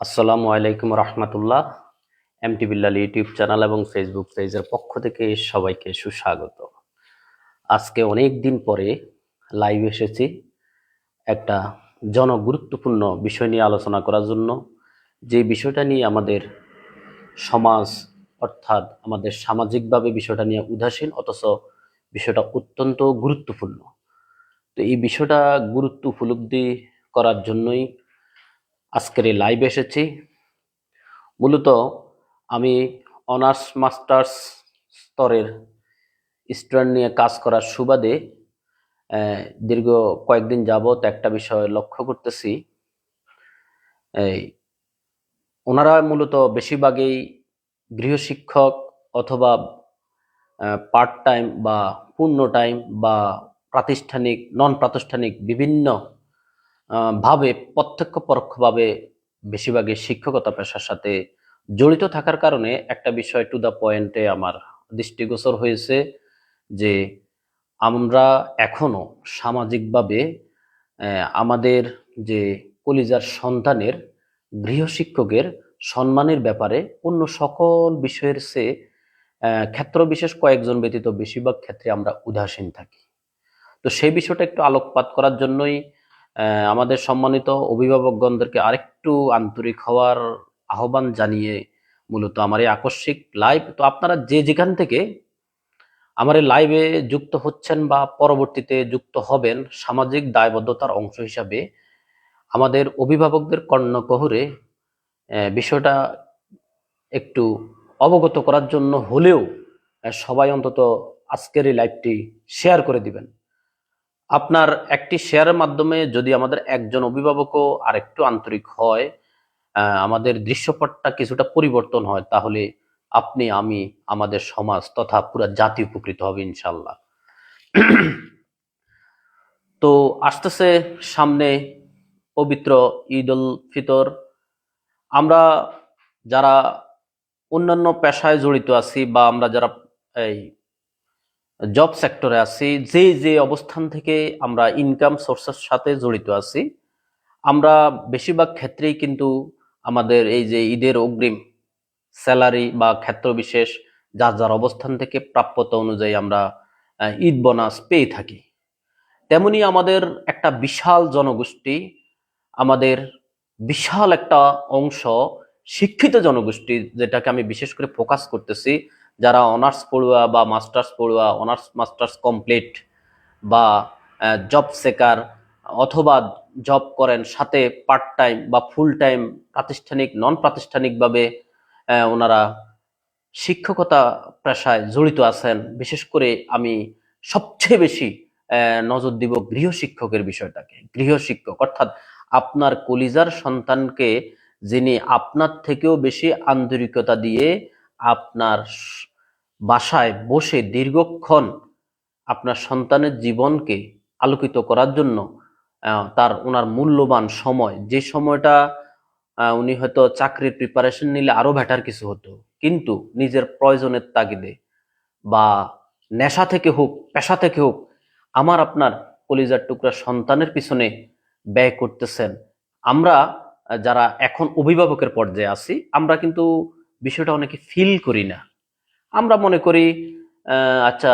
আসসালামু আলাইকুম রহমতুল্লাহ। এমটি বিল্লাল ইউটিউব চ্যানেল এবং ফেসবুক পেজের পক্ষ থেকে সবাইকে সুস্বাগত। আজকে অনেক দিন পরে লাইভ এসেছি একটা জনগুরুত্বপূর্ণ বিষয় নিয়ে আলোচনা করার জন্য। যে বিষয়টা নিয়ে আমাদের সমাজ অর্থাৎ আমাদের সামাজিকভাবে বিষয়টা নিয়ে উদাসীন, অথচ বিষয়টা অত্যন্ত গুরুত্বপূর্ণ। তো এই বিষয়টা গুরুত্ব উপলব্ধি করার জন্যই আজকের এই লাইভ এসেছি। মূলত আমি অনার্স মাস্টার্স স্তরের স্টুডেন্ট নিয়ে কাজ করার সুবাদে দীর্ঘ কয়েকদিন যাবত একটা বিষয় লক্ষ্য করতেছি। এই ওনারা মূলত বেশিরভাগই গৃহশিক্ষক অথবা পার্ট টাইম বা পূর্ণ টাইম বা প্রাতিষ্ঠানিক নন প্রাতিষ্ঠানিক বিভিন্ন ভাবে, প্রত্যক্ষ পরোক্ষভাবে বেশিরভাগই শিক্ষকতা পেশার সাথে জড়িত থাকার কারণে একটা বিষয় টু দ্য পয়েন্টে আমার দৃষ্টিগোচর হয়েছে যে আমরা এখনও সামাজিকভাবে আমাদের যে কলিজার সন্তানের গৃহশিক্ষকের সম্মানের ব্যাপারে অন্য সকল বিষয়ের চেয়ে ক্ষেত্র বিশেষ কয়েকজন ব্যতীত বেশিরভাগ ক্ষেত্রে আমরা উদাসীন থাকি। তো সেই বিষয়টা একটু আলোকপাত করার জন্যই আমাদের সম্মানিত অভিভাবকগণদেরকে আরেকটু আন্তরিক হওয়ার আহ্বান জানিয়ে মূলত আমার এই আকস্মিক লাইভ তো আপনারা যে যেখান থেকে আমার এই লাইভে যুক্ত হচ্ছেন বা পরবর্তীতে যুক্ত হবেন, সামাজিক দায়বদ্ধতার অংশ হিসাবে আমাদের অভিভাবকদের কর্ণকহরে বিষয়টা একটু অবগত করার জন্য হলেও সবাই অন্তত আজকের এই লাইভটি শেয়ার করে দিবেন। আপনার একটি শেয়ারের মাধ্যমে যদি আমাদের একজন অভিভাবকও আরেকটু আন্তরিক হয় আমাদের দৃশ্যপটটা কিছুটা পরিবর্তন হয়, তাহলে আপনি, আমি, আমাদের সমাজ তথা পুরা জাতি উপকৃত হবে ইনশাল্লাহ তো আসতেছে সামনে পবিত্র ঈদ উল ফিতর। আমরা যারা অন্যান্য পেশায় জড়িত আছি বা আমরা যারা এই জব সেক্টরে আছি, যে যে অবস্থান থেকে আমরা ইনকাম সোর্সের সাথে জড়িত আছি, আমরা বেশিরভাগ ক্ষেত্রেই কিন্তু আমাদের এই যে ঈদের অগ্রিম স্যালারি বা ক্ষেত্র বিশেষ যার যার অবস্থান থেকে প্রাপ্যতা অনুযায়ী আমরা ঈদ বোনাস পেয়ে থাকি। তেমনি আমাদের একটা বিশাল জনগোষ্ঠী, আমাদের বিশাল একটা অংশ শিক্ষিত জনগোষ্ঠী, যেটাকে আমি বিশেষ করে ফোকাস করতেছি যারা অনার্স পড়ুয়া বা মাস্টার্স পড়ুয়া অনার্স মাস্টার্স কমপ্লিট বা জব সেকার অথবা জব করেন, সাথে পার্ট টাইম বা ফুল টাইম প্রাতিষ্ঠানিক নন প্রাতিষ্ঠানিকভাবে ওনারা শিক্ষকতা পেশায় জড়িত আছেন। বিশেষ করে আমি সবচেয়ে বেশি নজর দিব গৃহশিক্ষকের বিষয়টাকে। গৃহশিক্ষক অর্থাৎ আপনার কলিজার সন্তানকে যিনি আপনার থেকেও বেশি আন্তরিকতা দিয়ে আপনার বাসায় বসে দীর্ঘক্ষণ আপনার সন্তানের জীবনকে আলোকিত করার জন্য তার ওনার মূল্যবান সময়। যে সময়টা উনি হয়তো চাকরির প্রিপারেশন নিলে আরও বেটার কিছু হতো। কিন্তু নিজের প্রয়োজনের তাগিদে বা নেশা থেকে হোক, পেশা থেকে হোক, আমার আপনার কলিজার টুকরা সন্তানের পিছনে ব্যয় করতেছেন। আমরা যারা এখন অভিভাবকের পর্যায়ে আছি, আমরা কিন্তু বিষয়টা অনেকে ফিল করি না। আমরা মনে করি আচ্ছা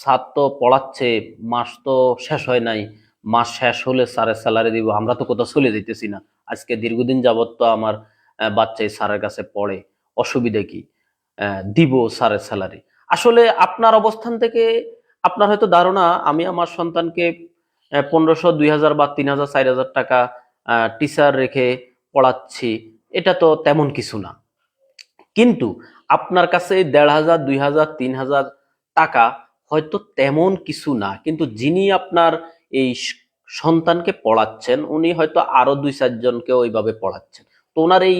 স্যার তো পড়াচ্ছে, মাস তো শেষ হয় নাই, মাস শেষ হলে স্যারের স্যালারি দিব, আমরা তো কোথাও চলে যেতেছি না। আজকে দীর্ঘদিন যাবত তো আমার বাচ্চাই স্যারের কাছে পড়ে, অসুবিধা কি? দিব স্যারের স্যালারি আসলে আপনার অবস্থান থেকে আপনার হয়তো ধারণা, আমি আমার সন্তানকে পনেরোশো দুই হাজার বা তিন হাজার চার হাজার টাকা টিচার রেখে পড়াচ্ছি, এটা তো তেমন কিছু না। কিন্তু আপনার কাছে দেড় হাজার, দুই হাজার, তিন হাজার টাকা হয়তো তেমন কিছু না। কিন্তু যিনি আপনার এই সন্তানকে পড়াচ্ছেন, উনি হয়তো আরও দুই চারজনকে ওইভাবে পড়াচ্ছেন। তো ওনার এই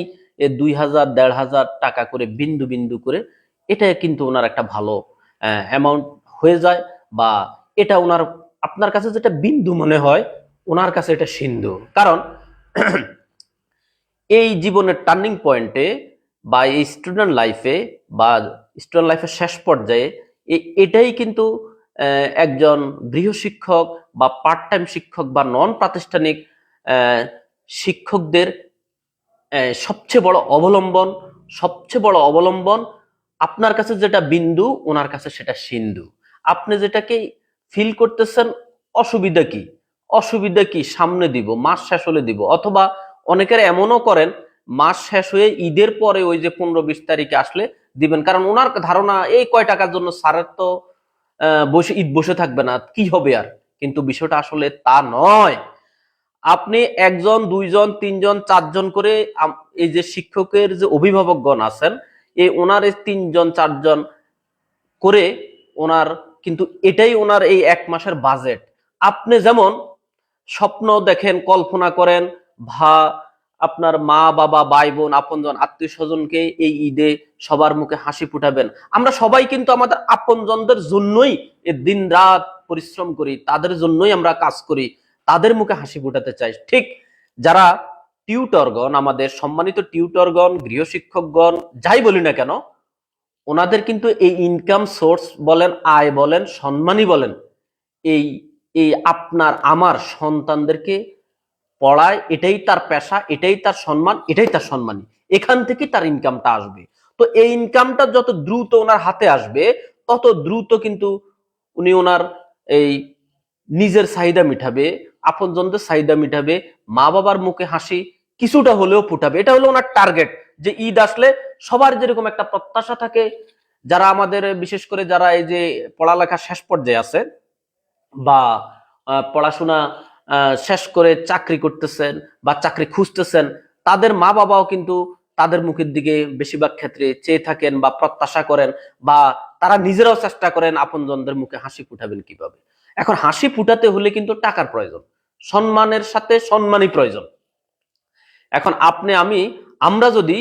দুই হাজার, দেড় হাজার টাকা করে বিন্দু বিন্দু করে এটা কিন্তু ওনার একটা ভালো অ্যামাউন্ট হয়ে যায় বা এটা ওনার, আপনার কাছে যেটা বিন্দু মনে হয়, ওনার কাছে এটা সিন্ধু। কারণ এই জীবনের টার্নিং পয়েন্টে বা এই স্টুডেন্ট লাইফে বা স্টুডেন্ট লাইফের শেষ পর্যায়ে এটাই কিন্তু একজন গৃহশিক্ষক বা পার্ট টাইম শিক্ষক বা নন প্রাতিষ্ঠানিক শিক্ষকদের সবচেয়ে বড় অবলম্বন, সবচেয়ে বড় অবলম্বন আপনার কাছে যেটা বিন্দু, ওনার কাছে সেটা সিন্ধু। আপনি যেটাকে ফিল করতেছেন, অসুবিধা কি? অসুবিধা কি? সামনে দিব, মাস শেষ হলে দিব। অথবা অনেকের এমনও করেন মাস শেষ হয়ে ঈদের পরে ওই যে পনেরো বিশ তারিখে আসলে দিবেন। কারণ ওনার ধারণা, এই কয় টাকার জন্য স্যারের তো বসে, ঈদ বসে থাকবে না, কি হবে আর? কিন্তু বিষয়টা আসলে তা নয়। আপনি একজন, দুইজন, তিনজন, চারজন করে এই যে শিক্ষকের যে অভিভাবকগণ আছেন এই ওনার এই তিনজন, চারজন করে ওনার কিন্তু এটাই ওনার এই এক মাসের বাজেট আপনি যেমন স্বপ্ন দেখেন, কল্পনা করেন, ভা আপনার মা, বাবা ভাই বোন আপনজন আত্মীয় স্বজনকে এই ঈদে সবার মুখে হাসি ফুটাবেন। আমরা সবাই কিন্তু আমাদের আপনজনদের জন্যই দিন রাত পরিশ্রম করি, তাদের জন্যই আমরা কাজ করি, তাদের মুখে হাসি ফুটাতে চাই। ঠিক যারা টিউটরগণ, আমাদের সম্মানিত টিউটরগণ, গৃহশিক্ষকগণ, যাই বলি না কেন, ওনাদের কিন্তু এই ইনকাম সোর্স বলেন, আয় বলেন, সম্মানই বলেন, এই এই আপনার, আমার সন্তানদেরকে পড়ায় এটাই তার পেশা, এটাই তার সম্মান, এটাই তার সম্মানী। এখান থেকে তার ইনকামটা আসবে। তো এই ইনকামটা যত দ্রুত ওনার হাতে আসবে, তত দ্রুত কিন্তু উনি ওনার এই নিজের চাহিদা মিটাবে, আপনজনদের চাহিদা মিটাবে মা বাবার মুখে হাসি কিছুটা হলেও ফুটাবে। এটা হলো ওনার টার্গেট যে ঈদ আসলে সবার যেরকম একটা প্রত্যাশা থাকে, যারা আমাদের বিশেষ করে যারা এই যে পড়ালেখা শেষ পর্যায়ে আছে বা পড়াশোনা শেষ করে চাকরি করতেছেন বা চাকরি খুঁজতেছেন, তাদের মা বাবাও কিন্তু তাদের মুখের দিকে বেশিরভাগ ক্ষেত্রে চেয়ে থাকেন বা প্রত্যাশা করেন বা তারা নিজেরাও চেষ্টা করেন আপনজনদের মুখে হাসি ফুটাবেন কীভাবে। এখন হাসি ফুটাতে হলে কিন্তু টাকার প্রয়োজন, সম্মানের সাথে সম্মানই প্রয়োজন। এখন আপনি, আমি, আমরা যদি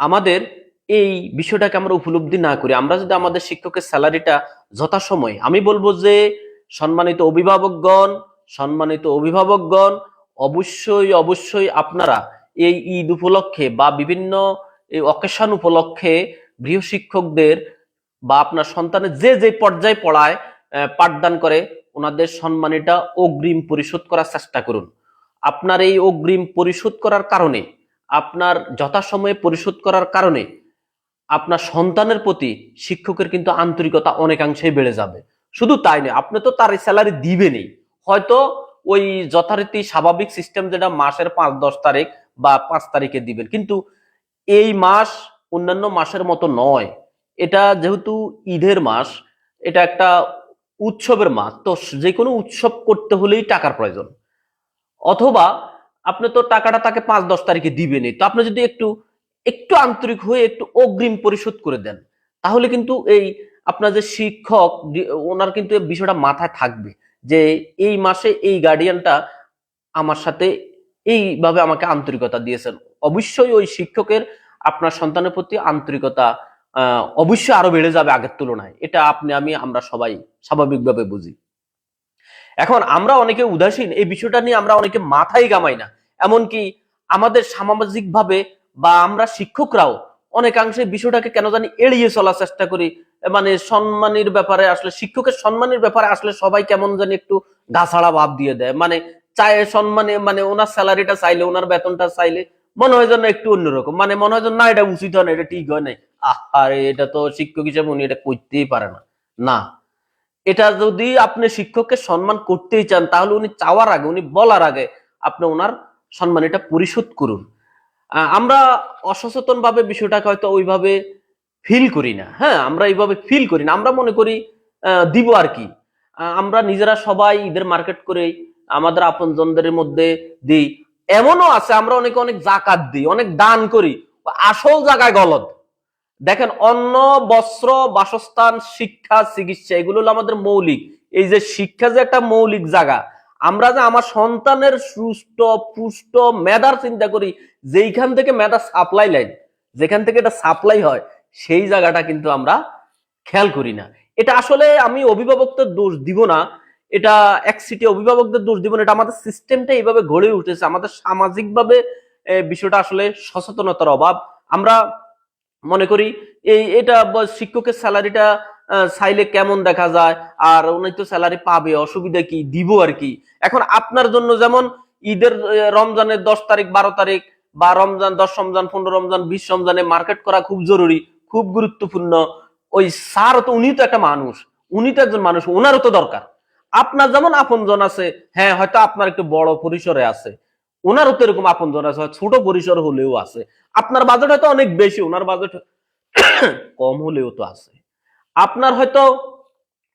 আমাদের এই বিষয়টাকে আমরা উপলব্ধি না করি, আমরা যদি আমাদের শিক্ষকের স্যালারিটা যথাসময়ে, আমি বলব যে সম্মানিত অভিভাবকগণ সম্মানিত অভিভাবকগণ, অবশ্যই অবশ্যই আপনারা এই ঈদ উপলক্ষে বা বিভিন্ন এই অকেশন উপলক্ষে গৃহশিক্ষকদের বা আপনার সন্তানের যে যে পর্যায়ে পড়ায় পাঠদান করে, ওনাদের সম্মানীটা অগ্রিম পরিশোধ করার চেষ্টা করুন। আপনার এই অগ্রিম পরিশোধ করার কারণে, আপনার যথাসময়ে পরিশোধ করার কারণে, আপনার সন্তানের প্রতি শিক্ষকের কিন্তু আন্তরিকতা অনেকাংশেই বেড়ে যাবে। শুধু তাই নয়, আপনি তো তার স্যালারি দিবেনই। হয়তো ওই যথারীতি স্বাভাবিক সিস্টেম যেটা মাসের পাঁচ, দশ তারিখ বা পাঁচ তারিখে দিবেন। কিন্তু এই মাস অন্যান্য মাসের মতো নয়। এটা যেহেতু ঈদের মাস, এটা একটা উৎসবের মাস, তো যে কোনো উৎসব করতে হলেই টাকার প্রয়োজন। অথবা আপনি তো টাকাটা তাকে পাঁচ, দশ তারিখে দিবেনই। তো আপনি যদি একটু একটু আন্তরিক হয়ে একটু অগ্রিম পরিশোধ করে দেন, তাহলে কিন্তু এই আপনার যে শিক্ষক, ওনার কিন্তু বিষয়টা মাথায় থাকবে। যে এই মাসে এই গার্ডিয়ানটা আমার সাথে এইভাবে আমাকে আন্তরিকতা দিয়েছেন। অবশ্যই ওই শিক্ষকের আপনার সন্তানের প্রতি আন্তরিকতা অবশ্যই আরও বেড়ে যাবে আগের তুলনায়। এটা আপনি, আমি, আমরা সবাই স্বাভাবিকভাবে বুঝি। এখন আমরা অনেকে উদাসীন, এই বিষয়টা নিয়ে আমরা অনেকে মাথায় গামাই না। এমনকি আমাদের সামাজিকভাবে বা আমরা শিক্ষকরাও অনেকাংশে বিষয়টাকে কেন জানি এড়িয়ে চলার চেষ্টা করি। মানে সম্মানের ব্যাপারে আসলে, শিক্ষকের সম্মানের ব্যাপারে আসলে সবাই কেমন জানি একটু গাছাড়া ভাব দিয়ে দেয়। মানে চায় সম্মানে মানে ওনার স্যালারিটা চাইলে, ওনার বেতনটা চাইলে, মনে হয় যেন একটু অন্যরকম। মানে মনে হয় না, এটা উচিত হয় না, এটা ঠিক হয় না আরে এটা তো শিক্ষক হিসেবে উনি এটা করতেই পারে না। না, এটা যদি আপনি শিক্ষককে সম্মান করতেই চান, তাহলে উনি চাওয়ার আগে, উনি বলার আগে আপনি ওনার সম্মান এটা পরিশোধ করুন। আমরা অসচেতন ভাবে বিষয়টাকে হয়তো ওইভাবে ফিল করি না। হ্যাঁ আমরা এইভাবে ফিল করি না। আমরা মনে করি দিব আর কি। আমরা নিজেরা সবাই ঈদের মার্কেট করে আমাদের আপনজনদের মধ্যে দিই। এমনও আছে, আমরা অনেকে অনেক জাকাত দিই, অনেক দান করি। আসল জায়গায় গলদ। দেখেন, অন্ন, বস্ত্র, বাসস্থান, শিক্ষা, চিকিৎসা, এগুলো হলো আমাদের মৌলিক। এই যে শিক্ষা যে একটা মৌলিক জায়গা আমরা যে আমার সন্তানের সুস্থ, পুষ্ট মেধার চিন্তা করি, যেইখান থেকে মেধা সাপ্লাই লাইন যেখান থেকে এটা সাপ্লাই হয়, সেই জায়গাটা কিন্তু আমরা খেয়াল করি না। এটা আসলে আমি অভিভাবকদের দোষ দিব না। এটা এক সিটি অভিভাবকদের দোষ দিব না। এটা আমাদের সিস্টেমটা এইভাবে গড়ে উঠেছে। আমাদের সামাজিকভাবে বিষয়টা আসলে সচেতনতার অভাব। আমরা মনে করি, এই, এটা শিক্ষকের স্যালারিটা চাইলে কেমন দেখা যায়? আর উনি তো স্যালারি পাবে, অসুবিধা কি? দিব আর কি। এখন আপনার জন্য যেমন ঈদের রমজানের দশ তারিখ, বারো তারিখ বা রমজান, দশ রমজান, পনেরো রমজান, বিশ রমজানে মার্কেট করা খুব জরুরি, খুব গুরুত্বপূর্ণ। ওই স্যার তো উনি তো একটা মানুষ। উনি তো একজন মানুষ, ওনারও তো দরকার। আপনার যেমন আপনজন আছে হ্যাঁ হয়তো আপনার একটু বড় পরিসরে আছে। ওনারও তো এরকম আপনজন আছে ছোট পরিসর হলেও আছে। আপনার বাজেট হয়তো অনেক বেশি, ওনার বাজেট কম হলেও তো আছে। আপনার হয়তো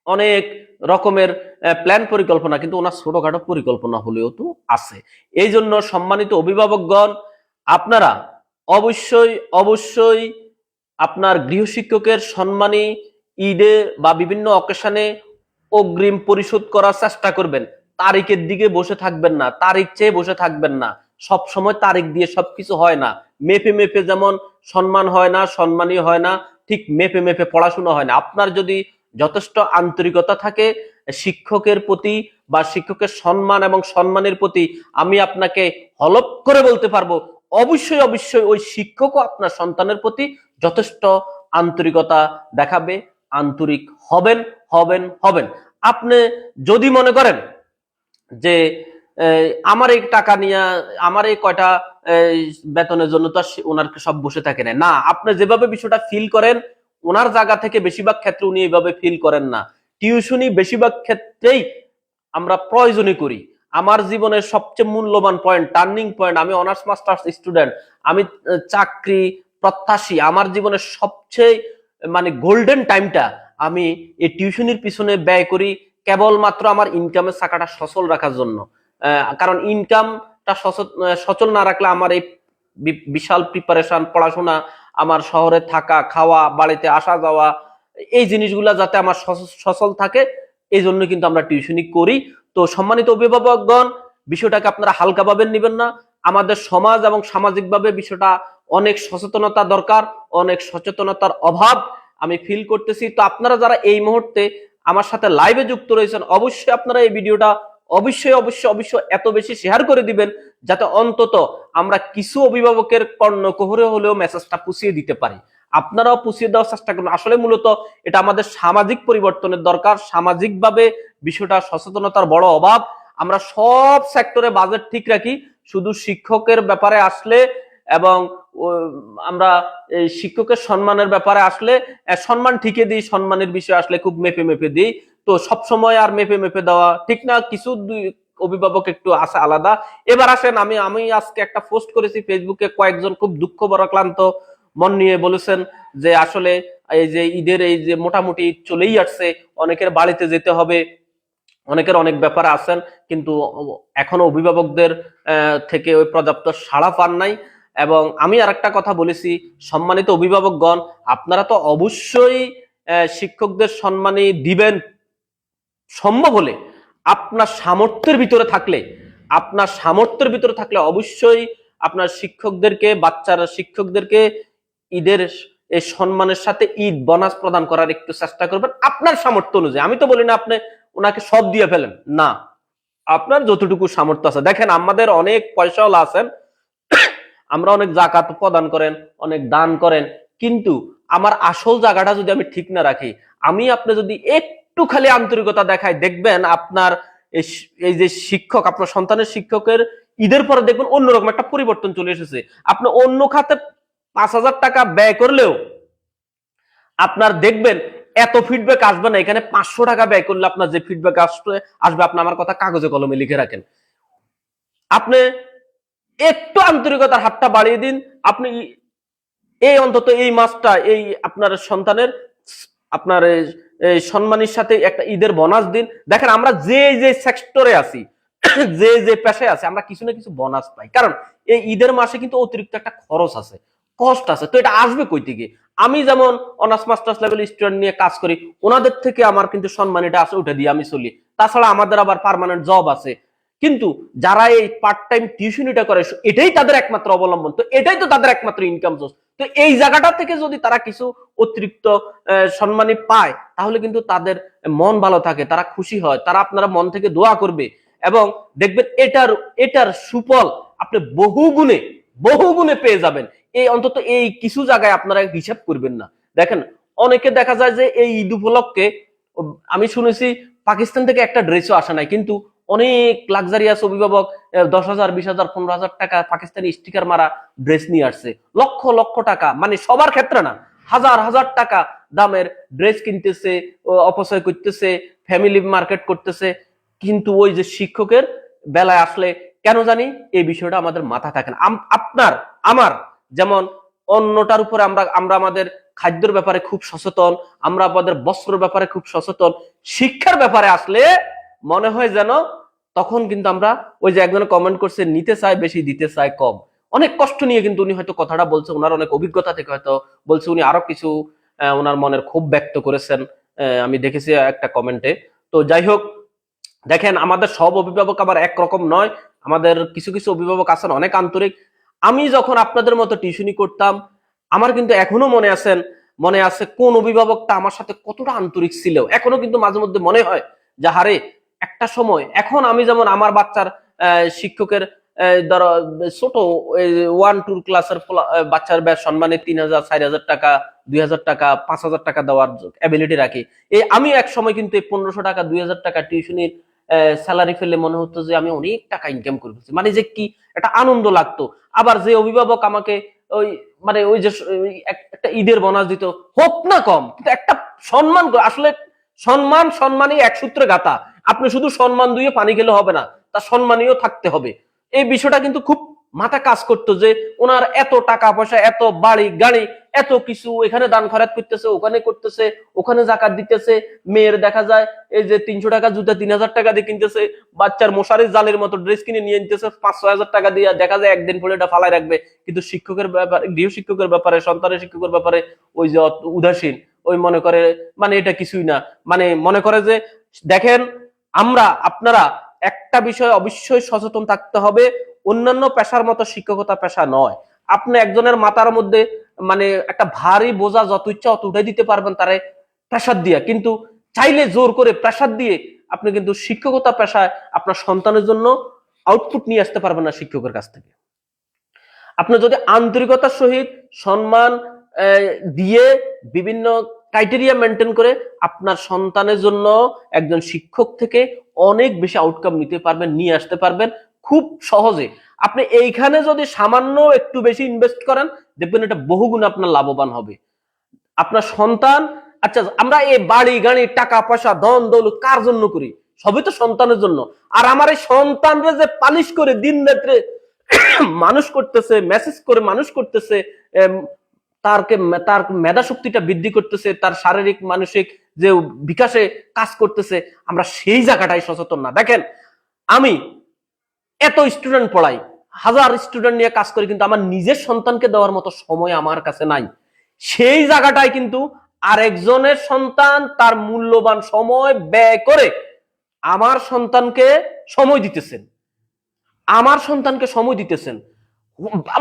অনেক রকমের প্ল্যান পরিকল্পনা, কিন্তু ওনার ছোটখাটো পরিকল্পনা হলেও তো আছে। এই জন্য সম্মানিত অভিভাবকগণ, আপনারা অবশ্যই অবশ্যই আপনার গৃহশিক্ষকের সম্মানী ঈদে বা বিভিন্ন অকেশনে অগ্রিম পরিশোধ করার চেষ্টা করবেন। তারিখের দিকে বসে থাকবেন না, তারিখ চেয়ে বসে থাকবেন না। সব সময় তারিখ দিয়ে সবকিছু হয় না। মেপে মেপে যেমন সম্মান হয় না, সম্মানী হয় না ঠিক মেপে মেপে পড়াশোনা হয় না। আপনার যদি যথেষ্ট আন্তরিকতা থাকে, শিক্ষকের প্রতি বা শিক্ষকের সম্মান এবং সম্মানের প্রতি আমি আপনাকে হলপ করে বলতে পারব, অবশ্যই অবশ্যই ওই শিক্ষকও আপনার সন্তানের প্রতি যথেষ্ট আন্তরিকতা দেখাবে, আন্তরিক হবেন হবেন হবেন। আপনি যদি মনে করেন যে আমার এই টাকা নিয়ে, আমার এই কয়টা বেতনের জন্য তো ওনার সব বসে থাকে না। না, আপনি যেভাবে বিষয়টা ফিল করেন, ওনার জায়গা থেকে বেশিরভাগ ক্ষেত্রে উনি এইভাবে ফিল করেন না। টিউশনি বেশিরভাগ ক্ষেত্রেই আমরা প্রয়োজনই করি। আমার জীবনের সবচেয়ে মূল্যবান পয়েন্ট টার্নিং পয়েন্ট আমি অনার্স মাস্টার্স স্টুডেন্ট আমি চাকরি, প্রত্যাশী, আমার জীবনের সবচেয়ে মানে গোল্ডেন টাইমটা আমি এই টিউশনির পিছনে ব্যয় করি কেবলমাত্র আমার ইনকামের চাকাটা সচল রাখার জন্য। কারণ ইনকামটা সচল না রাখলে আমার এই বিশাল প্রিপারেশন পড়াশোনা, আমার শহরে থাকা, খাওয়া, বাড়িতে আসা যাওয়া, এই জিনিসগুলা যাতে আমার সচ- সচল থাকে, এই জন্য কিন্তু আমরা টিউশনি করি। তো সম্মানিত অভিভাবকগণ, বিষয়টাকে আপনারা হালকাভাবে নেবেন না। আমাদের সমাজ এবং সামাজিকভাবে বিষয়টা অনেক সচেতনতা দরকার, অনেক সচেতনতার অভাব আমি ফিল করতেছি। তো আপনারা যারা এই মুহূর্তে আমার সাথে লাইভে যুক্ত রয়েছেন, অবশ্যই আপনারা এই ভিডিওটা অবশ্যই অবশ্যই অবশ্যই এত বেশি শেয়ার করে দিবেন যাতে অন্তত আমরা কিছু অভিভাবকের কর্ণকোহরে হলেও মেসেজটা পুষিয়ে দিতে পারি। আপনারাও পুষিয়ে দেওয়ার চেষ্টা করুন। আসলে মূলত এটা আমাদের সামাজিক পরিবর্তনের দরকার। সামাজিকভাবে বিষয়টা সচেতনতার বড় অভাব। আমরা সব সেক্টরে বাজেট ঠিক রাখি। শুধু শিক্ষকের ব্যাপারে আসলে এবং আমরা শিক্ষকের সম্মানের ব্যাপারে আসলে সম্মান ঠিকই দিই, সম্মানের বিষয় আসলে খুব মেপে মেপে দিই। তো সব সময় আর মেপে মেপে দেওয়া, ঠিক না? কিছু অভিভাবক একটু আছে আলাদা। এবার আসেন, আমি আমি আজকে একটা পোস্ট করেছি ফেসবুকে, কয়েকজন খুব দুঃখ বরাক্লান্ত মন নিয়ে বলেছেন যে আসলে এই যে ঈদের এই যে মোটামুটি চলেই আসছে, অনেকের বাড়িতে যেতে হবে, অনেকের অনেক ব্যাপার আছেন, কিন্তু এখনও অভিভাবকদের থেকে ওই পর্যাপ্ত সাড়া পান নাই। এবং আমি আর একটা কথা বলেছি, সম্মানিত অভিভাবকগণ, আপনারা তো অবশ্যই শিক্ষকদের সম্মানী দিবেন। সম্ভব হলে আপনার সামর্থ্যের ভিতরে থাকলে, আপনার সামর্থ্যের ভিতরে থাকলে অবশ্যই আপনার শিক্ষকদেরকে, বাচ্চারা, শিক্ষকদেরকে ঈদের এই সম্মানের সাথে ঈদ বোনাস প্রদান করার একটু চেষ্টা করবেন। আপনার সামর্থ্য অনুযায়ী। আমি তো বলি না আপনি ওনাকে সব দিয়ে ফেলেন। না। আপনার যতটুকু সামর্থ্য আছে। দেখেন, আমাদের অনেক পয়সাওয়ালা আছেন। আমরা অনেক জাকাত প্রদান করেন, অনেক দান করেন। কিন্তু আমার আসল জায়গাটা যদি আমি ঠিক না রাখি, আমি আপনি যদি একটু খালি আন্তরিকতা দেখায়, দেখবেন আপনার এই যে শিক্ষক, আপনার সন্তানের শিক্ষকের ঈদের পরে দেখবেন অন্যরকম একটা পরিবর্তন চলে এসেছে। আপনি অন্য খাতে পাঁচ হাজার টাকা ব্যয় করলেও আপনার দেখবেন এত ফিডব্যাক আসবে না। এখানে পাঁচশো টাকা ব্যয় করলে আপনার যে ফিডব্যাক আসবে আসবে, আপনি আমার কথা কাগজে কলমে লিখে রাখেন। আপনি একটু আন্তরিকতার হাতটা বাড়িয়ে দিন। আপনি এই অন্তত এই মাসটা, এই আপনার সন্তানের, আপনার সম্মানের সাথে একটা ঈদের বোনাস দিন। দেখেন, আমরা যে যে সেক্টরে আছি, যে যে পেশায় আছে, আমরা কিছু না কিছু বোনাস পাই। কারণ, এই ঈদের মাসে কিন্তু অতিরিক্ত একটা খরচ আছে কষ্ট আছে। তো এটা আসবে কই থেকে? আমি যেমন অনার্স মাস্টার্স লেভেল স্টুডেন্ট নিয়ে কাজ করি, ওনাদের থেকে আমার কিন্তু সম্মান এটা আছে, ওটা দিয়ে আমি চলি। তাছাড়া আমাদের আবার পারমানেন্ট জব আছে কিন্তু যারা এই পার্ট টাইম টিউশনিটা করে, এটাই তাদের একমাত্র অবলম্বন। তো এটাই তো তাদের একমাত্র ইনকাম সোর্স তো এই জায়গাটা থেকে যদি তারা কিছু অতিরিক্ত সম্মানী পায়, তাহলে কিন্তু তাদের মন ভালো থাকে, তারা খুশি হয়, তারা আপনারা মন থেকে দোয়া করবে। এবং দেখবেন এটার এটার সুফল আপনি বহু গুণে বহু গুণে পেয়ে যাবেন। এই অন্তত এই কিছু জায়গায় আপনারা হিসাব করবেন না। দেখেন, অনেকে দেখা যায় যে এই ঈদ উপলক্ষে, আমি শুনেছি পাকিস্তান থেকে একটা ড্রেসও আসা নাই, কিন্তু অনেক লাক্সারিয়াস অভিভাবক দশ হাজার, বিশ হাজার, পনেরো হাজার টাকা পাকিস্তানি স্টিকার মারা ড্রেস নিয়ে আসছে। লক্ষ লক্ষ টাকা মানে সবার ক্ষেত্রে না, হাজার হাজার টাকা দামের ড্রেস কিনতেছে অপচয় করতেছে ফ্যামিলি মার্কেট করতেছে। কিন্তু ওই যে শিক্ষকের বেলায় আসলে কেন জানি এই বিষয়টা আমাদের মাথা থাকে না। আপনার, আমার যেমন অন্যটার উপরে আমরা আমরা আমাদের খাদ্যের ব্যাপারে খুব সচেতন, আমরা আমাদের বস্ত্রের ব্যাপারে খুব সচেতন, শিক্ষার ব্যাপারে আসলে মনে হয় যেন তখন কিন্তু আমরা ওই যে একজনে কমেন্ট করছে, নিতে চায় বেশি, দিতে চায় কম। অনেক কষ্ট নিয়ে কিন্তু উনি হয়তো কথাটা বলছে, ওনার অনেক অভিজ্ঞতা থেকে হয়তো বলছে, উনি আরও কিছু ওনার মনের ক্ষোভ ব্যক্ত করেছেন আমি দেখেছি একটা কমেন্টে তো যাই হোক, দেখেন, আমাদের সব অভিভাবক আবার একরকম নয়, আমাদের কিছু কিছু অভিভাবক আছেন অনেক আন্তরিক। আমি যখন আপনাদের মতো টিউশনি করতাম, আমার কিন্তু এখনও মনে আছেন, মনে আছে কোন অভিভাবকটা আমার সাথে কতটা আন্তরিক ছিল। এখনও কিন্তু মাঝে মধ্যে মনে হয় যে, হারে একটা সময়, এখন আমি যেমন আমার বাচ্চার শিক্ষকের ধরো, ছোট ওয়ান টু ক্লাসের বাচ্চার ব্যাস সম্মানে তিন হাজার, চার হাজার টাকা, দুই হাজার টাকা, পাঁচ হাজার টাকা দেওয়ার অ্যাবিলিটি রাখি। এই আমি এক সময় কিন্তু এই পনেরোশো টাকা, দুই হাজার টাকা টিউশনির স্যালারি ফেলে মনে হতো যে আমি অনেক টাকা ইনকাম করে ফেলছি। মানে যে কি, একটা আনন্দ লাগতো। আবার যে অভিভাবক আমাকে ওই মানে ওই যে একটা ঈদের বোনাস দিত, হোক না কম, কিন্তু একটা সম্মান, আসলে সম্মান, সম্মানই এক সূত্রে গাতা আপনি শুধু সম্মান দিয়ে পানি খেলে হবে না তার সম্মানীয় থাকতে হবে। এই বিষয়টা কিন্তু খুব মাথা কাজ করতো যে ওনার এত টাকা পয়সা, এত বাড়ি, গাড়ি, এত কিছু এখানে দান খরাত করতেছে, ওখানে করতেছে, ওখানে জাকাত দিতেছে। মেয়ের দেখা যায়, এই যে তিনশো টাকা জুতা তিন হাজার টাকা দিয়ে কিনতেছে, বাচ্চার মশারির জালের মতো ড্রেস কিনে নিয়ে নিতেছে পাঁচ ছয় হাজার টাকা দিয়ে। দেখা যায় একদিন পরে এটা ফালাই রাখবে। কিন্তু শিক্ষকের ব্যাপারে, গৃহ শিক্ষকের ব্যাপারে, সন্তানের শিক্ষকের ব্যাপারে ওই যে উদাসীন, ওই মনে করে মানে এটা কিছুই না। মানে মনে করে যে, দেখেন আমরা আপনারা একটা বিষয় অবশ্যই সচেতন থাকতে হবে। অন্যান্য পেশার মতো শিক্ষকতা পেশা নয়। আপনি একজনের মাথার মধ্যে মানে একটা ভারী বোঝা যত ইচ্ছা অত উঠে দিতে পারবেন তারে প্রেসার দিয়ে। কিন্তু চাইলে জোর করে প্রেসার দিয়ে আপনি কিন্তু শিক্ষকতা পেশায় আপনার সন্তানের জন্য আউটপুট নিয়ে আসতে পারবেন না শিক্ষকের কাছ থেকে। আপনি যদি আন্তরিকতার সহিত সম্মান দিয়ে বিভিন্ন ক্রাইটেরিয়া মেনটেন করে আপনার সন্তানের জন্য একজন শিক্ষক থেকে অনেক বেশি আউটকাম নিতে পারবেন, নিয়ে আসতে পারবেন খুব সহজে। আপনি এইখানে যদি সামান্য একটু বেশি ইনভেস্ট করেন, দেখবেন এটা বহুগুণ আপনার লাভবান হবে। আপনার সন্তান আচ্ছা আমরা এই বাড়ি, গাড়ি, টাকা, পয়সা, ধন, দৌলত কার জন্য করি? সবই তো সন্তানের জন্য। আর আমার এই সন্তানরা যে পালিশ করে দিন রাত্রে মানুষ করতেছে মেসেজ করে মানুষ করতেছে তারকে তার মেধা শক্তিটা বৃদ্ধি করতেছে, তার শারীরিক, মানসিক যে বিকাশে কাজ করতেছে, আমরা সেই জায়গাটাই সচেতন না। দেখেন, আমি এত স্টুডেন্ট পড়াই, হাজার স্টুডেন্ট নিয়ে কাজ করি, কিন্তু আমার নিজের সন্তানকে দেওয়ার মতো সময় আমার কাছে নাই। সেই জায়গাটায় কিন্তু আরেকজনের সন্তান তার মূল্যবান সময় ব্যয় করে আমার সন্তানকে সময় দিতেছেন। আমার সন্তানকে সময় দিতেছেন।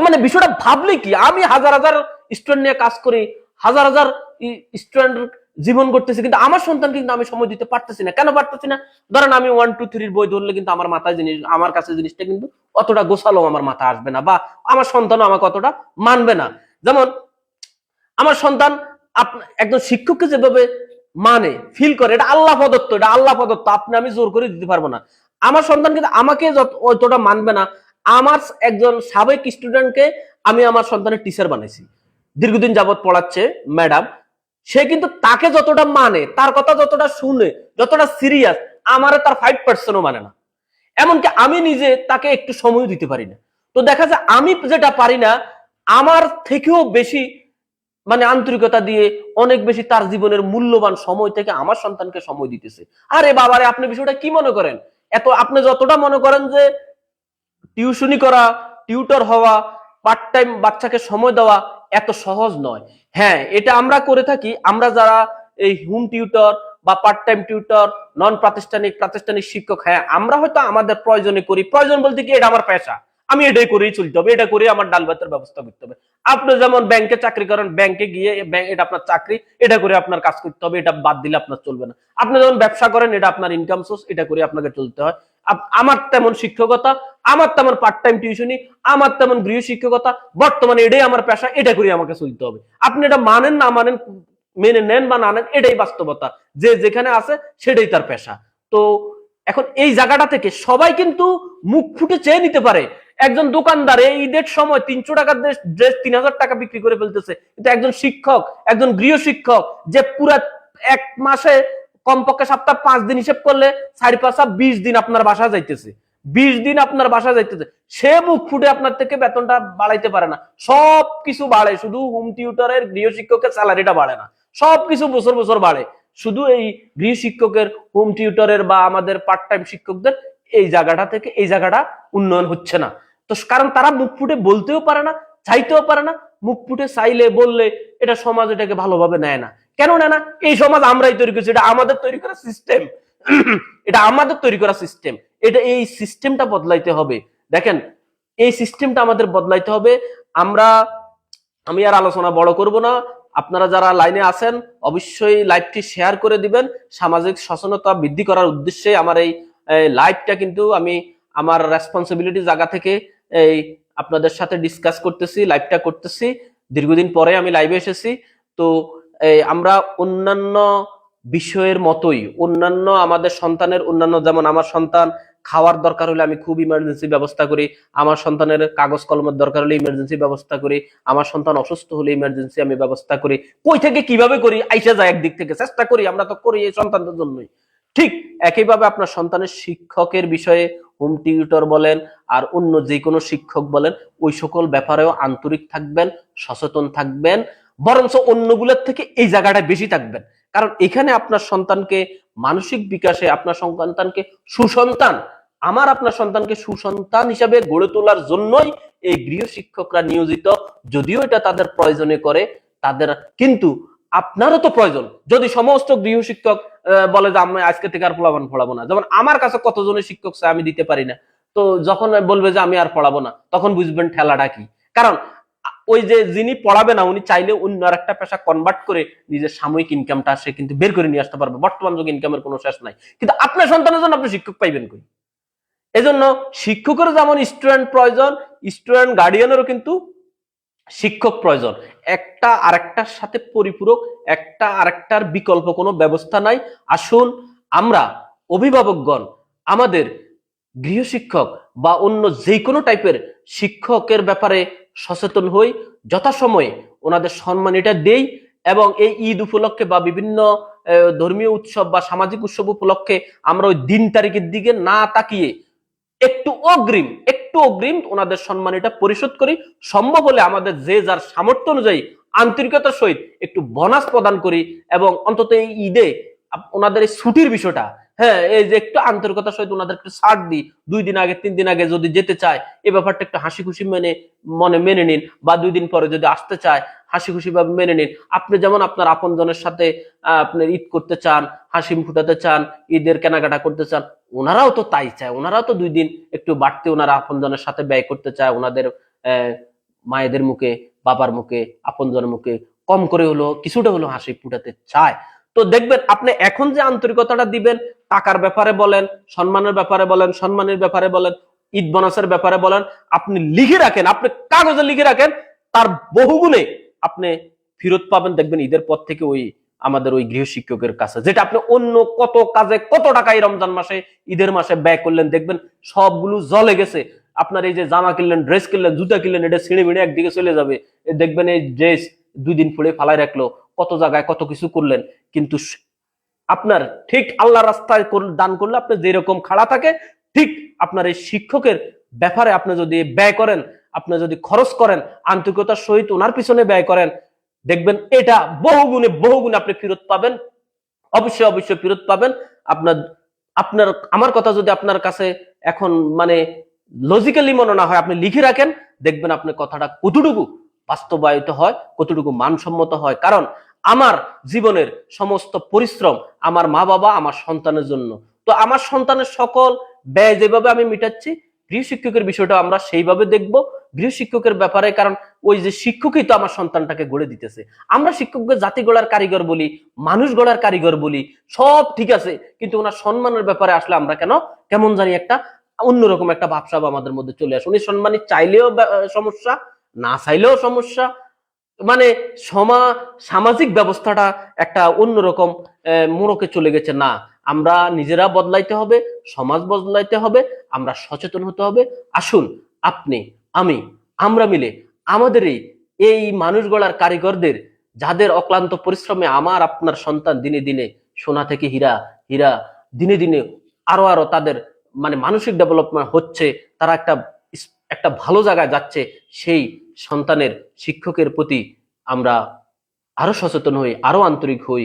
মানে বিষয়টা ভাবলে কি? আমি হাজার হাজার স্টুডেন্ট নিয়ে কাজ করি, হাজার হাজার স্টুডেন্ট জীবন করতেছি কিন্তু আমার সন্তান কিন্তু আমি সময় দিতে পারতেছি না। কেন পারতেছি না? ধরেন আমি ওয়ান টু থ্রির বই ধরলে কিন্তু আমার মাথায় জিনিস, আমার কাছে জিনিসটা কিন্তু অতটা গোছালো আমার মাথা আসবে না, বা আমার সন্তানও আমাকে অতটা মানবে না। যেমন, আমার সন্তান একজন শিক্ষককে যেভাবে মানে ফিল করে, এটা আল্লাহ প্রদত্ত, এটা আল্লাহ প্রদত্ত, আপনি আমি জোর করে দিতে পারব না। আমার সন্তান কিন্তু আমাকে অতটা মানবে না, আমার একজন সাবেক স্টুডেন্টকে আমি আমার সন্তানের টিচার বানাইছি। দীর্ঘদিন যাবত পড়াচ্ছে ম্যাডাম, সে কিন্তু তাকে যতটা মানে তার কথা যতটা শুনে, যতটা সিরিয়াস আমারে তার ফাইভ পার্সেন্টও মানে না। এমনকি আমি নিজে তাকে একটু সময় দিতে পারি না। তো দেখা যায় আমি যেটা পারি না, আমার থেকেও বেশি মানে আন্তরিকতা দিয়ে অনেক বেশি তার জীবনের মূল্যবান সময় থেকে আমার সন্তানকে সময় দিতেছে। আরে বাবারে, আপনি বিষয়টা কি মনে করেন? এত, আপনি যতটা মনে করেন যে টিউশনি করা টিউটর হওয়া পার্ট টাইম বাচ্চাকে সময় দেওয়া এত সহজ নয়। হ্যাঁ এটা আমরা করে থাকি, আমরা যারা এই হোম টিউটর বা পার্ট টাইম টিউটর নন প্রাতিষ্ঠানিক প্রাতিষ্ঠানিক শিক্ষক হ্যাঁ আমরা হয়তো আমাদের প্রয়োজনে করি। প্রয়োজন বলতে কি, এটা আমার পেশা। আমি এটাই করেই চলতে হবে, এটা করে আমার ডাল ভাতের ব্যবস্থা করতে হবে। আপনি যেমন ব্যাংকে চাকরি করেন ব্যাংকে গিয়ে এটা আপনার চাকরি, এটা করে আপনার কাজ করতে হবে, এটা বাদ দিলে আপনার চলবে না। আপনি যখন ব্যবসা করেন, এটা আপনার ইনকাম সোর্স এটা করে আপনাকে চলতে হয়। আমার তেমন শিক্ষকতা, আমার তেমন পার্ট টাইম টিউশনি আমার তেমন গৃহ শিক্ষকতা, বর্তমানে এটাই আমার পেশা, এটা করে আমাকে চলতে হবে। আপনি এটা মানেন, না মানেন, মেনে নেন বা না নেন, এটাই বাস্তবতা। যে যেখানে আছে, সেটাই তার পেশা। তো এখন এই জায়গাটা থেকে সবাই কিন্তু মুখ ফুটে চেয়ে নিতে পারে। একজন দোকানদার এই ঈদের সময় তিনশো টাকার ড্রেস তিন হাজার টাকা বিক্রি করে ফেলতেছে। কিন্তু একজন শিক্ষক, একজন গৃহ শিক্ষক, যে পুরা এক মাসে কমপক্ষে সপ্তাহ পাঁচ দিন হিসেব করলে সাড়ে পাঁচ বিশ দিন আপনার বাসা যাইতেছে। বিশ দিন আপনার বাসা যাইতেছে। সে মুখ ফুটে আপনার থেকে বেতনটা বাড়াইতে পারে না। সব কিছু বাড়ে, শুধু হোম টিউটারের গৃহ শিক্ষকের স্যালারিটা বাড়ে না। সব কিছু বছর বছর বাড়ে। শুধু এই গৃহ শিক্ষকের হোম টিউটরের বা আমাদের পার্ট টাইম শিক্ষকদের এই জায়গাটা থেকে এই জায়গাটা উন্নয়ন হচ্ছে না। তো কারণ তারা মুখ ফুটে বলতেও পারে না, চাইতেও পারে না, মুখ ফুটে চাইলে, বললে এটা সমাজ এটাকে ভালোভাবে নেয় না। কেন নেয় না? এই সমাজ আমরাই তৈরি করছি, এটা আমাদের তৈরি করা সিস্টেম এটা আমাদের তৈরি করা সিস্টেম এটা এই সিস্টেমটা বদলাইতে হবে। দেখেন, এই সিস্টেমটা আমাদের বদলাইতে হবে। আমরা, আমি আর আলোচনা বড় করব না। আপনারা যারা লাইনে আছেন, অবশ্যই লাইভটি শেয়ার করে দিবেন। সামাজিক সচেতনতা বৃদ্ধি করার উদ্দেশ্যে আমার এই লাইভটা কিন্তু আমি, আমার রেসপন্সিবিলিটি জায়গা থেকে এই আপনাদের সাথে ডিসকাস করতেছি লাইভটা করতেছি। দীর্ঘদিন পরে আমি লাইভে এসেছি। তো আমরা অন্যান্য বিষয়ের মতোই, অন্যান্য আমাদের সন্তানের অন্যান্য যেমন আমার সন্তান খাওয়ার দরকার হলে আমি খুব ইমার্জেন্সি ব্যবস্থা করি, আমার সন্তানের কাগজ কলমের দরকার হলে ইমার্জেন্সি ব্যবস্থা করি, আমার সন্তান অসুস্থ হলে ইমার্জেন্সি আমি ব্যবস্থা করি। কই থেকে কীভাবে করি? আইসা যায় একদিক থেকে, চেষ্টা করি, আমরা তো করি এই সন্তানদের জন্যই। ঠিক একইভাবে আপনার সন্তানের শিক্ষকের বিষয়ে হোম টিউটর বলেন আর অন্য যে কোনো শিক্ষক বলেন, ওই সকল ব্যাপারেও আন্তরিক থাকবেন, সচেতন থাকবেন, বরঞ্চ অন্যগুলোর থেকে এই জায়গাটা বেশি থাকবেন। কারণ এখানে আপনার সন্তানকে মানসিক বিকাশে, আপনার সন্তানকে সুসন্তান, আমার আপনার সন্তানকে সুসন্তান হিসাবে গড়ে তোলার জন্যই এই গৃহ শিক্ষকরা নিয়োজিত, যদিও এটা তাদের প্রয়োজনে করে, তাদের কিন্তু আপনারও তো প্রয়োজন। যদি সমস্ত গৃহ শিক্ষক বলে যে আমি আজকে থেকে আর পড়াবান পড়াবো না। যেমন আমার কাছে কতজনের শিক্ষক আমি দিতে পারি না। তো যখন বলবে যে আমি আর পড়াবো না, তখন বুঝবেন ঠেলাটা কি। কারণ, ওই যে যিনি পড়াবে না, উনি চাইলে অন্য একটা পেশা কনভার্ট করে নিজের সাময়িক ইনকামটা সে কিন্তু বের করে নিয়ে আসতে পারবে। বর্তমান যুগে ইনকামের কোনো শেষ নাই। কিন্তু আপনার সন্তানের জন্য আপনি শিক্ষক পাইবেন কই? এজন্য শিক্ষকের যেমন স্টুডেন্ট প্রয়োজন স্টুডেন্ট গার্ডিয়ানেরও কিন্তু শিক্ষক প্রয়োজন। একটা আরেকটার সাথে পরিপূরক, একটা আরেকটার বিকল্প কোনো ব্যবস্থা নাই। আসুন আমরা অভিভাবকগণ, আমাদের গৃহশিক্ষক বা অন্য যে কোনো টাইপের শিক্ষকের ব্যাপারে সচেতন হই। যথাসময়ে ওনাদের সম্মান এটা দেই এবং এই ঈদ উপলক্ষে বা বিভিন্ন ধর্মীয় উৎসব বা সামাজিক উৎসব উপলক্ষে আমরা ওই দিন তারিখের দিকে না তাকিয়ে একটু অগ্রিম একটু অগ্রিম ওনাদের সম্মান এটা পরিশোধ করি। সম্ভব হলে আমাদের যে যার সামর্থ্য অনুযায়ী আন্তরিকতার সহিত একটু বোনাস প্রদান করি এবং অন্তত এই ঈদে ওনাদের এই ছুটির বিষয়টা হ্যাঁ এই যে একটু আন্তরিকতার সহিত ওনাদের একটু ছাড় দিই। দুই দিন আগে, তিন দিন আগে যদি যেতে চায় এই ব্যাপারটা একটু হাসি খুশি মেনে, মনে মেনে নিন বা দুই দিন পরে যদি আসতে চায় হাসি খুশি ভাবে মেনে নিন। আপনি যেমন আপনার আপনজনের সাথে আপনার ঈদ করতে চান হাসি ফুটাতে চান, ঈদের কেনাকাটা করতে চান, ওনারাও তো তাই চায়। ওনারাও তো দুই দিন একটু বাড়তে ওনারা আপনজনের সাথে ব্যয় করতে চায়, ওনাদের মায়েদের মুখে, বাবার মুখে, আপনজনের মুখে, কম করে হলো কিছুটা হলো হাসি ফুটাতে চায়। তো দেখবেন, আপনি এখন যে আন্তরিকতাটা দিবেন টাকার ব্যাপারে বলেন, সম্মানের ব্যাপারে বলেন, সম্মানের ব্যাপারে বলেন, ঈদ বোনাসের ব্যাপারে বলেন, আপনি লিখে রাখেন, আপনি কাগজে লিখে রাখেন, তার বহুগুণে আপনি ফেরত পাবেন, দেখবেন ঈদের পর থেকে ওই আমাদের ওই গৃহ শিক্ষকের কাছে, যেটা আপনি অন্য কত কাজে কত টাকা এই রমজান মাসে, ঈদের মাসে ব্যয় করলেন, দেখবেন সবগুলো জলে গেছে। আপনার এই যে জামা কিনলেন, ড্রেস কিনলেন, জুতা কিনলেন, এটা ছিঁড়ে মিড়ে একদিকে চলে যাবে। দেখবেন এই ড্রেস দুই দিন পরে ফালাই রাখল, কত জায়গায় কত কিছু করলেন, কিন্তু আপনার ঠিক আল্লাহ রাস্তায় দান করলে আপনি যেরকম খাড়া থাকে, ঠিক আপনার এই শিক্ষকের ব্যাপারে আপনি যদি ব্যয় করেন, আপনি যদি খরচ করেন, আন্তরিকতার সহিত ওনার পিছনে ব্যয় করেন, দেখবেন এটা বহুগুণে বহুগুণে আপনি ফেরত পাবেন, অবশ্যই অবশ্যই ফেরত পাবেন। আপনার আপনার, আমার কথা যদি আপনার কাছে এখন মানে লজিক্যালি মনে না হয়, আপনি লিখে রাখেন, দেখবেন আপনার কথাটা কতটুকু বাস্তবায়িত হয়, কতটুকু মানসম্মত হয়। কারণ আমার জীবনের সমস্ত পরিশ্রম আমার মা বাবা, আমার সন্তানের জন্য। তো আমার সন্তানের সকল ব্যয় যেভাবে আমি মিটাচ্ছি, গৃহ শিক্ষকের বিষয়টা আমরা সেইভাবে দেখব। গৃহ শিক্ষকের ব্যাপারে, কারণ ওই যে শিক্ষকই তো আমার সন্তানটাকে গড়ে দিতেছে। আমরা শিক্ষককে জাতি গড়ার কারিগর বলি, মানুষ গড়ার কারিগর বলি, সব ঠিক আছে, কিন্তু ওনার সম্মানের ব্যাপারে আসলে আমরা কেন, কেমন জানি একটা অন্যরকম একটা ভাবসাব আমাদের মধ্যে চলে আসে। উনি সম্মানী চাইলেও সমস্যা, না চাইলেও সমস্যা মানে সমা, সামাজিক ব্যবস্থাটা একটা অন্যরকম মোড়কে চলে গেছে। না, আমরা নিজেরা বদলাইতে হবে, সমাজ বদলাইতে হবে, আমরা সচেতন হতে হবে। আসুন, আপনি, আমি, আমরা মিলে আমাদের এই মানুষ গড়ার কারিগরদের, যাদের অক্লান্ত পরিশ্রমে আমার, আপনার সন্তান দিনে দিনে, সোনা থেকে হীরা হীরা দিনে দিনে আরও আরও তাদের মানে মানসিক ডেভেলপমেন্ট হচ্ছে, তারা একটা একটা ভালো জায়গায় যাচ্ছে, সেই সন্তানের শিক্ষকের প্রতি আমরা আরও সচেতন হই, আরও আন্তরিক হই,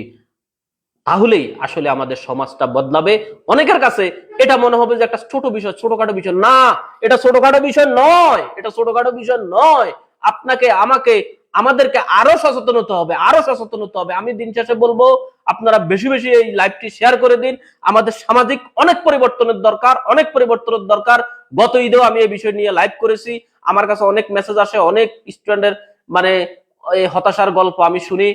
তাহলেই আসলে আমাদের সমাজটা বদলাবে। অনেকের কাছে এটা মনে হবে যে একটা ছোট বিষয়, ছোটখাটো বিষয়। না, এটা ছোটখাটো বিষয় নয়, এটা ছোটখাটো বিষয় নয়। আপনাকে, আমাকে, আমাদেরকে আরও সচেতন হতে হবে, আরও সচেতন হতে হবে। আমি দিন শেষে বলব, আপনারা বেশি বেশি এই লাইভটি শেয়ার করে দিন। আমাদের সামাজিক অনেক পরিবর্তনের দরকার, অনেক পরিবর্তনের দরকার। গত ঈদেও আমি এই বিষয় নিয়ে লাইভ করেছি। আমার কাছে অনেক মেসেজ আসে, অনেক স্টুডেন্টের মানে হতাশার গল্প আমি শুনি।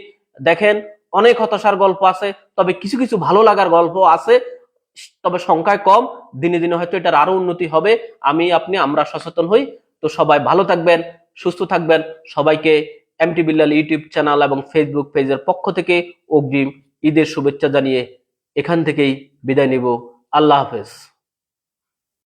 দেখেন, অনেক হতাশার গল্প আছে, তবে কিছু কিছু ভালো লাগার গল্প আছে, তবে সংখ্যায় কম। দিনে দিনে হয়তো এটার আরও উন্নতি হবে। আমি, আপনি, আমরা সচেতন হই। তো সবাই ভালো থাকবেন, সুস্থ থাকবেন। সবাইকে এমটি বিল্লাল ইউটিউব চ্যানেল এবং ফেসবুক পেজের পক্ষ থেকে অগ্রিম ঈদের শুভেচ্ছা জানিয়ে এখান থেকেই বিদায় নিব। আল্লাহ হাফেজ।